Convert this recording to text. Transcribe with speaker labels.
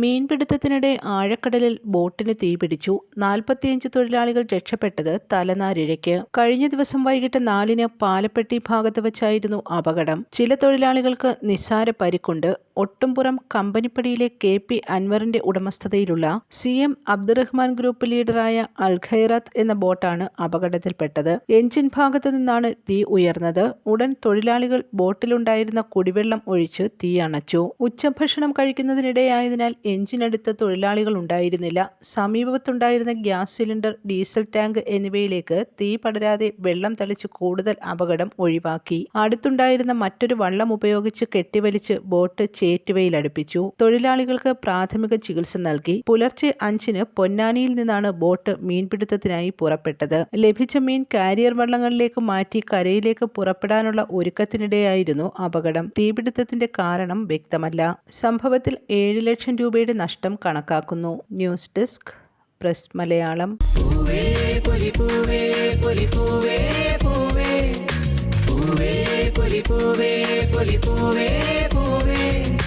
Speaker 1: മീൻപിടുത്തത്തിനിടെ ആഴക്കടലിൽ ബോട്ടിന് തീപിടിച്ചു നാൽപ്പത്തിയഞ്ച് തൊഴിലാളികൾ രക്ഷപ്പെട്ടത് തലനാരിഴയ്ക്ക്. കഴിഞ്ഞ ദിവസം വൈകിട്ട് നാലിന് പാലപ്പെട്ടി ഭാഗത്ത് വച്ചായിരുന്നു അപകടം. ചില തൊഴിലാളികൾക്ക് നിസ്സാര പരിക്കുണ്ട്. ഒട്ടുംപുറം കമ്പനിപ്പടിയിലെ കെ പി അൻവറിന്റെ ഉടമസ്ഥതയിലുള്ള സി എം അബ്ദുറഹ്മാൻ ഗ്രൂപ്പ് ലീഡറായ അൽഖൈറത്ത് എന്ന ബോട്ടാണ് അപകടത്തിൽപ്പെട്ടത്. എഞ്ചിൻ ഭാഗത്തു നിന്നാണ് തീ ഉയർന്നത്. ഉടൻ തൊഴിലാളികൾ ബോട്ടിലുണ്ടായിരുന്ന കുടിവെള്ളം ഒഴിച്ച് തീ അണച്ചു. ഉച്ചഭക്ഷണം കഴിക്കുന്നതിനിടെയായതിനാൽ എഞ്ചിനടുത്ത തൊഴിലാളികൾ ഉണ്ടായിരുന്നില്ല. സമീപത്തുണ്ടായിരുന്ന ഗ്യാസ് സിലിണ്ടർ ഡീസൽ ടാങ്ക് എന്നിവയിലേക്ക് തീ പടരാതെ വെള്ളം തളിച്ച് കൂടുതൽ അപകടം ഒഴിവാക്കി. അടുത്തുണ്ടായിരുന്ന മറ്റൊരു വള്ളം ഉപയോഗിച്ച് കെട്ടിവലിച്ച് ബോട്ട് ചേറ്റുവയിൽ അടുപ്പിച്ചു. തൊഴിലാളികൾക്ക് പ്രാഥമിക ചികിത്സ നൽകി. പുലർച്ചെ അഞ്ചിന് പൊന്നാനിയിൽ നിന്നാണ് ബോട്ട് മീൻപിടുത്തത്തിനായി പുറപ്പെട്ടത്. ലഭിച്ച മീൻ കാരിയർ വള്ളങ്ങളിലേക്ക് മാറ്റി കരയിലേക്ക് പുറപ്പെടാനുള്ള ഒരുക്കത്തിനിടെയായിരുന്നു അപകടം. തീപിടുത്തത്തിന്റെ കാരണം വ്യക്തമല്ല. സംഭവത്തിൽ ഏഴ് ലക്ഷം രൂപയുടെ നഷ്ടം കണക്കാക്കുന്നു. News desk press Malayalam.
Speaker 2: പൂവേ പൂവേ പൂവേ പൂവേ.